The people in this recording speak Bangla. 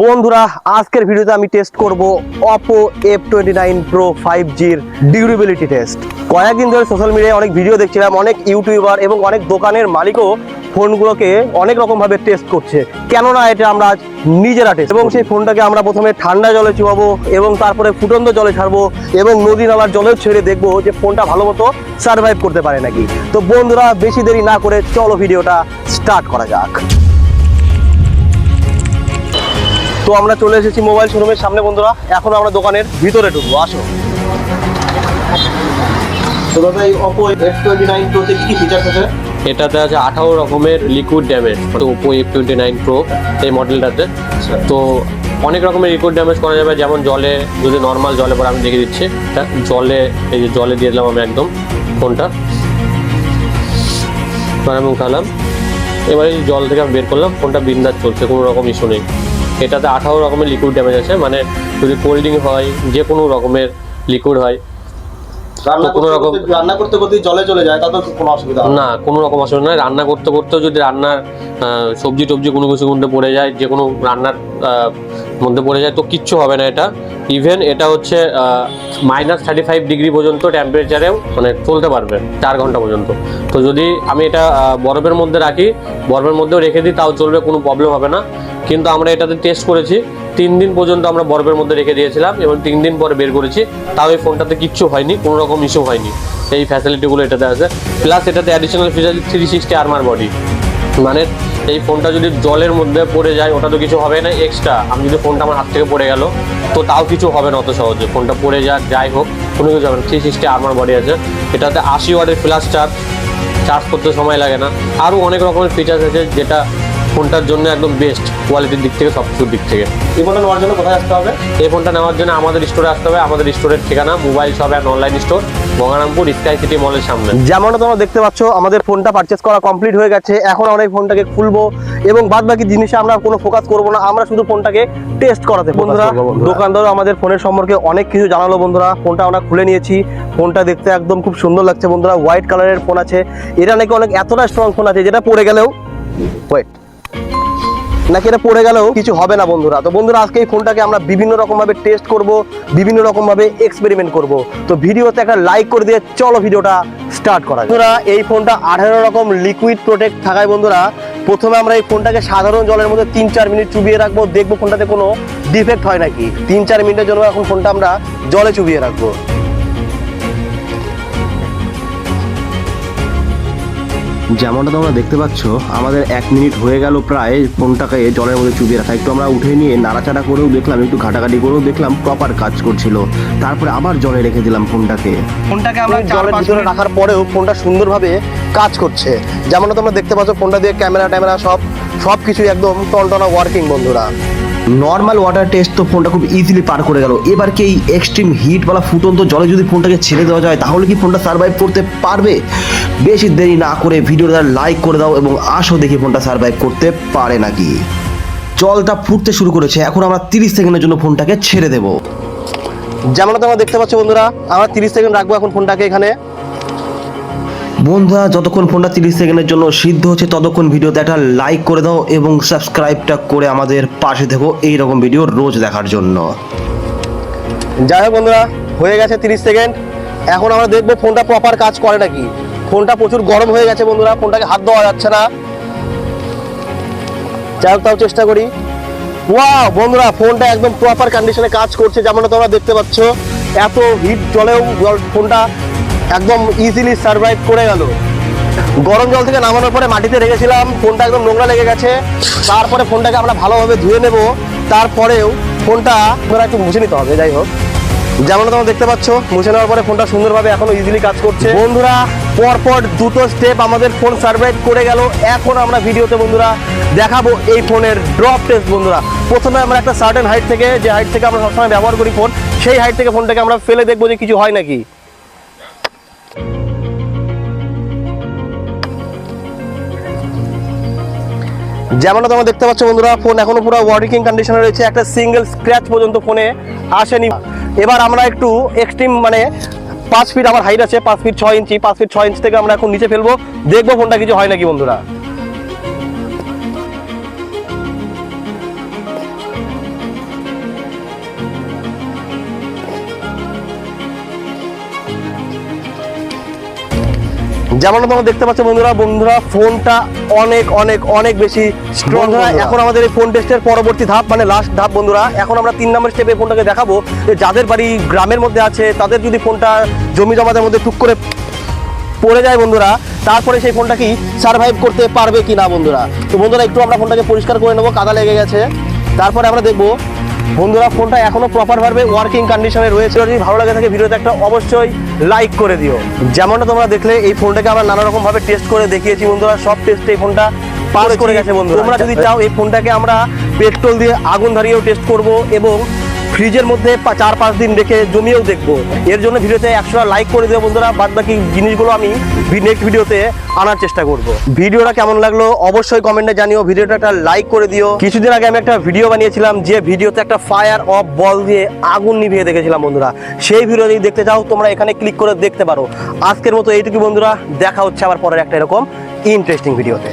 বন্ধুরা, আজকের ভিডিওতে আমি টেস্ট করব Oppo F29 Pro 5Gর ডিউরেবিলিটি টেস্ট কয়েকদিন ধরে সোশ্যাল মিডিয়ায় অনেক ভিডিও দেখছিলাম, অনেক ইউটিউবার এবং অনেক দোকানের মালিকও ফোনগুলোকে অনেক রকমভাবে টেস্ট করছে। কেননা এটা আমরা আজ নিজেরা টেস্ট এবং সেই ফোনটাকে আমরা প্রথমে ঠান্ডা জলে চুয়াবো এবং তারপরে ফুটন্ত জলে ছাড়বো এবং নদী নালার জলেও ছেড়ে দেখব যে ফোনটা ভালো মতো সার্ভাইভ করতে পারে নাকি। তো বন্ধুরা, বেশি দেরি না করে চলো ভিডিওটা স্টার্ট করা যাক। তো আমরা চলে এসেছি মোবাইল শোরুমের সামনে বন্ধুরা। এখন আমরা দোকানের ভিতরে ঢুকবো আসো। এই Oppo F29 Pro তে কি কি ফিচার্স আছে? এটাতে আছে আঠারো রকমের liquid damage Oppo F twenty nine pro এই মডেলটাতে তো অনেক রকমের লিকুইড ড্যামেজ করা যাবে যেমন জলে যদি নর্মাল জলে পরে আমি দেখে দিচ্ছি। তা জলে এই যে জলে দিয়ে দিলাম আমি একদম ফোনটা। আমি উঠালাম। এবারে জল থেকে আমি বের করলাম ফোনটা বিন্দাস চলছে কোনো রকম ইস্যু নেই। এটাতে আঠারো রকমের লিকুইড ড্যামেজ আছে মানে যদি কোল্ড ড্রিঙ্ক হয় যে কোনো রকমের লিকুইড হয় কোনো রকম- করতে- রান্না করতে করতে জলে চলে যায় তাতে কোনো অসুবিধা না। না কোনো রকম অসুবিধা নয়। রান্না করতে করতেও যদি রান্নার সবজি টবজি কোনো কিছুর মধ্যে পড়ে যায় যে কোনো রান্নার মধ্যে পড়ে যায় তো কিচ্ছু হবে না এটা। ইভেন এটা হচ্ছে মাইনাস থার্টি ফাইভ ডিগ্রি পর্যন্ত টেম্পারেচারেও মানে চলতে পারবে চার ঘণ্টা পর্যন্ত। তো যদি আমি এটা বরফের মধ্যে রাখি বরফের মধ্যেও রেখে দিই তাও চলবে কোনো প্রবলেম হবে না। কিন্তু আমরা এটাতে টেস্ট করেছি। তিন দিন পর্যন্ত আমরা বরফের মধ্যে রেখে দিয়েছিলাম এবং তিন দিন পরে বের করেছি। তাও এই ফোনটাতে কিচ্ছু হয়নি, কোনো রকম ইস্যু হয়নি। এই ফ্যাসিলিটিগুলো এটাতে আছে। প্লাস এটাতে additional feature three sixty armour body মানে এই ফোনটা যদি জলের মধ্যে পড়ে যায়, ওটা তো কিছু হবে না এক্সট্রা আমি যদি ফোনটা আমার হাত থেকে পড়ে গেল, তো তাও কিছু হবে না অত সহজে। ফোনটা পড়ে যাক, যাই হোক, কোনো কিছু হবে না। থ্রি সিক্সটি আর্মার বডি আছে। এটাতে আশি ওয়াটের ফ্ল্যাশ চার্জ চার্জ করতে সময় লাগে না। আরও অনেক রকমের ফিচার্স আছে যেটা ফোনটার জন্য একদম বেস্ট কোয়ালিটির দিক থেকে সব কিছুর দিক থেকে। এই ফোনটা নেওয়ার জন্য কোথায় আসতে হবে? এই ফোনটা নেওয়ার জন্য আমাদের স্টোরে আসতে হবে আমাদের স্টোরের ঠিকানা mobile shop and online store Gangarampur sky city মলের সামনে। যেমনটা তোমরা দেখতে পাচ্ছ আমাদের ফোনটা পারচেস করা কমপ্লিট হয়ে গেছে। এখন আমরা এই ফোনটাকে খুলবো এবং বাদ বাকি জিনিসে আমরা কোনো ফোকাস করব না। আমরা শুধু ফোনটাকে টেস্ট করাতে বন্ধুরা দোকানদারও আমাদের ফোনের সম্পর্কে অনেক কিছু জানালো বন্ধুরা। ফোনটা আমরা খুলে নিয়েছি। ফোনটা দেখতে একদম খুব সুন্দর লাগছে বন্ধুরা। হোয়াইট কালারের ফোন আছে। এটা নাকি অনেক এতটা স্ট্রং ফোন আছে যেটা পড়ে গেলেও ওয়েট নাকি এটা পড়ে গেলেও কিছু হবে না বন্ধুরা? তো বন্ধুরা, আজকে এই ফোনটাকে আমরা বিভিন্ন রকম ভাবে টেস্ট করব, বিভিন্ন রকম ভাবে এক্সপেরিমেন্ট করব। তো ভিডিওতে একটা লাইক করে দিয়ে চলো ভিডিওটা স্টার্ট করা। বন্ধুরা, এই ফোনটা আঠারো রকম লিকুইড প্রোটেক্ট থাকায় বন্ধুরা, প্রথমে আমরা এই ফোনটাকে সাধারণ জলের মধ্যে তিন চার মিনিট চুবিয়ে রাখব। দেখব ফোনটাতে কোনো ডিফেক্ট হয় নাকি। তিন চার মিনিটের জন্য এখন ফোনটা আমরা জলে চুবিয়ে রাখব। যেমনটা তোমরা দেখতে পাচ্ছ আমাদের এক মিনিট হয়ে গেল প্রায় ফোনটাকে জলের মধ্যে চুবিয়ে রাখা। একটু আমরা উঠে নিয়ে নাড়াচাড়া করেও দেখলাম একটু ঘাটাঘাটি করেও দেখলাম প্রপার কাজ করছিল। তারপরে আবার জলে রেখে দিলাম ফোনটাকে। ফোনটাকে আমরা জলের ভিতরে রাখার পরেও ফোনটা সুন্দরভাবে কাজ করছে। যেমনটা তোমরা দেখতে পাচ্ছ ফোনটা দিয়ে ক্যামেরা ট্যামেরা সব সব কিছুই একদম টনটনা ওয়ার্কিং বন্ধুরা। নর্মাল ওয়াটার টেস্ট তো ফোনটা খুব ইজিলি পার করে গেল। এবার কি এই এক্সট্রিম হিট বা ফুটন্ত জলে যদি ফোনটাকে ছেড়ে দেওয়া যায়, তাহলে কি ফোনটা সার্ভাইভ করতে পারবে? বেশি দেরি না করে ভিডিওটা লাইক করে দাও এবং আসো দেখি ফোনটা সার্ভাইভ করতে পারে নাকি। জলটা ফুটতে শুরু করেছে, এখন আমরা তিরিশ সেকেন্ডের জন্য ফোনটাকে ছেড়ে দেব। যেমনটা তোমরা দেখতে পাচ্ছ বন্ধুরা, আমরা তিরিশ সেকেন্ড রাখব এখন ফোনটাকে এখানে। বন্ধুরা, যতক্ষণ ফোনটা তিরিশ সেকেন্ডের জন্য সিদ্ধ হচ্ছে, ততক্ষণ ভিডিওতে একটা লাইক করে দাও এবং সাবস্ক্রাইবটা করে আমাদের পাশে থেকো এইরকম ভিডিও রোজ দেখার জন্য। যাই হোক বন্ধুরা, হয়ে গেছে তিরিশ সেকেন্ড। এখন আমরা দেখব ফোনটা প্রপার কাজ করে নাকি। ফোনটা প্রচুর গরম হয়ে গেছে বন্ধুরা, ফোনটাকে হাত দেওয়া যাচ্ছে না। যাই হোক, তাও চেষ্টা করি। ওয়াও বন্ধুরা, ফোনটা একদম প্রপার কন্ডিশনে কাজ করছে, যেমনটা তোমরা দেখতে পাচ্ছ। এত হিট জলেও ফোনটা একদম ইজিলি সার্ভাইভ করে গেল। গরম জল থেকে নামানোর পরে মাটিতে রেখেছিলাম, ফোনটা একদম নোংরা লেগে গেছে। তারপরে ফোনটাকে আমরা ভালোভাবে ধুয়ে নেব। তারপরেও ফোনটা ধরা একটু মুছে নিতে হবে, যাই হোক। যেমন তোমরা দেখতে পাচ্ছ, মুছে নেওয়ার পরে ফোনটা সুন্দরভাবে এখনও ইজিলি কাজ করছে। বন্ধুরা, পরপর দুটো স্টেপ আমাদের ফোন সার্ভাইভ করে গেল। এখন আমরা ভিডিওতে বন্ধুরা দেখাবো এই ফোনের ড্রপ টেস্ট বন্ধুরা। প্রথমে আমরা একটা সার্টেন হাইট থেকে, যে হাইট থেকে আমরা সবসময় ব্যবহার করি ফোন সেই হাইট থেকে ফোনটাকে আমরা ফেলে দেখব যে কিছু হয় নাকি। যেমনটা তোমরা দেখতে পাচ্ছ বন্ধুরা ফোন এখনও পুরো ওয়ার্কিং কন্ডিশনে রয়েছে। একটা সিঙ্গেল স্ক্র্যাচ পর্যন্ত ফোনে আসেনি। এবার আমরা একটু এক্সট্রিম মানে পাঁচ ফিট আমার হাইট আছে, পাঁচ ফিট ছয় ইঞ্চি পাঁচ ফিট ছয় ইঞ্চি থেকে আমরা এখন নিচে ফেলব। দেখব ফোনটা কিছু হয় নাকি বন্ধুরা। যেমনটা তোমরা দেখতে পাচ্ছ বন্ধুরা বন্ধুরা ফোনটা অনেক অনেক অনেক বেশি স্ট্রং এখন আমাদের এই ফোন টেস্টের পরবর্তী ধাপ মানে লাস্ট ধাপ বন্ধুরা এখন আমরা তিন নম্বর স্টেপে ফোনটাকে দেখাবো। যে যাদের বাড়ি গ্রামের মধ্যে আছে তাদের যদি ফোনটা জমি জমাদের মধ্যে টুক করে পড়ে যায় বন্ধুরা তারপরে সেই ফোনটা কি সার্ভাইভ করতে পারবে কি না বন্ধুরা? তো বন্ধুরা একটু আমরা ফোনটাকে পরিষ্কার করে নেব কাদা লেগে গেছে। তারপরে আমরা দেখব বন্ধুরা ফোনটা এখনও প্রপারভাবে ওয়ার্কিং কন্ডিশনে রয়েছে। যদি ভালো লাগে থাকে ভিডিওতে একটা অবশ্যই লাইক করে দিও। যেমনটা তোমরা দেখলে এই ফোনটাকে আমরা নানা রকম ভাবে টেস্ট করে দেখিয়েছি বন্ধুরা সব টেস্টে এই ফোনটা পাস করে গেছে বন্ধুরা। তোমরা যদি চাও এই ফোনটাকে আমরা পেট্রোল দিয়ে আগুন ধরিয়েও টেস্ট করব এবং ফ্রিজের মধ্যে চার পাঁচ দিন রেখে জমিয়েও দেখব। এর জন্য ভিডিওতে একশো লাইক করে দেবো বন্ধুরা। বাদ বাকি জিনিসগুলো আমি নেক্সট ভিডিওতে আনার চেষ্টা করব। ভিডিওটা কেমন লাগল অবশ্যই কমেন্টে জানিও। ভিডিওটা একটা লাইক করে দিও। কিছুদিন আগে আমি একটা ভিডিও বানিয়েছিলাম, যে ভিডিওতে একটা ফায়ার অফ বল দিয়ে আগুন নিভিয়ে দেখেছিলাম বন্ধুরা। সেই ভিডিও যদি দেখতে চাও, তোমরা এখানে ক্লিক করে দেখতে পারো। আজকের মতো এইটুকু বন্ধুরা। দেখা হচ্ছে আবার পরের একটা এরকম ইন্টারেস্টিং ভিডিওতে